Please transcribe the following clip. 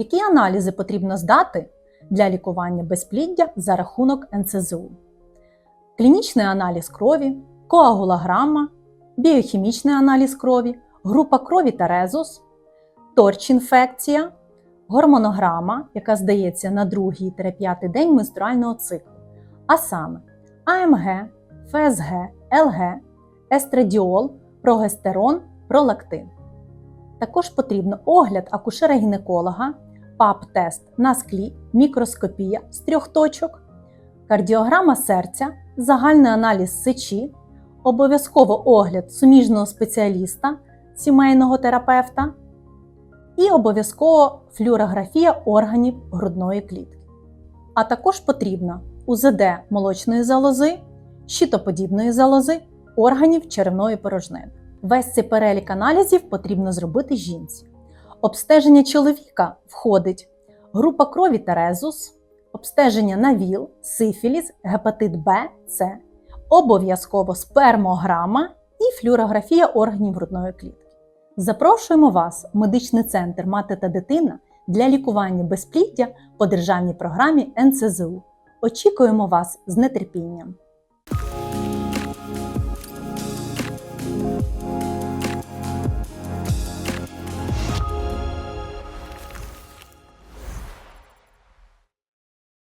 Які аналізи потрібно здати для лікування безпліддя за рахунок НЦЗУ? Клінічний аналіз крові, коагулограма, біохімічний аналіз крові, група крові та резус, торч-інфекція, гормонограма, яка здається на другий 5 день менструального циклу, а саме АМГ, ФСГ, ЛГ, естрадіол, прогестерон, пролактин. Також потрібно огляд акушера-гінеколога, ПАП-тест на склі, мікроскопія з трьох точок, кардіограма серця, загальний аналіз сечі, обов'язково огляд суміжного спеціаліста, сімейного терапевта і обов'язково флюорографія органів грудної клітки. А також потрібна УЗД молочної залози, щитоподібної залози, органів черевної порожнини. Весь цей перелік аналізів потрібно зробити жінці. Обстеження чоловіка входить група крові та резус, обстеження на ВІЛ, сифіліс, гепатит Б, С, обов'язково спермограма і флюорографія органів грудної клітки. Запрошуємо вас в медичний центр Мати та дитина для лікування безпліддя по державній програмі НЦЗУ. Очікуємо вас з нетерпінням.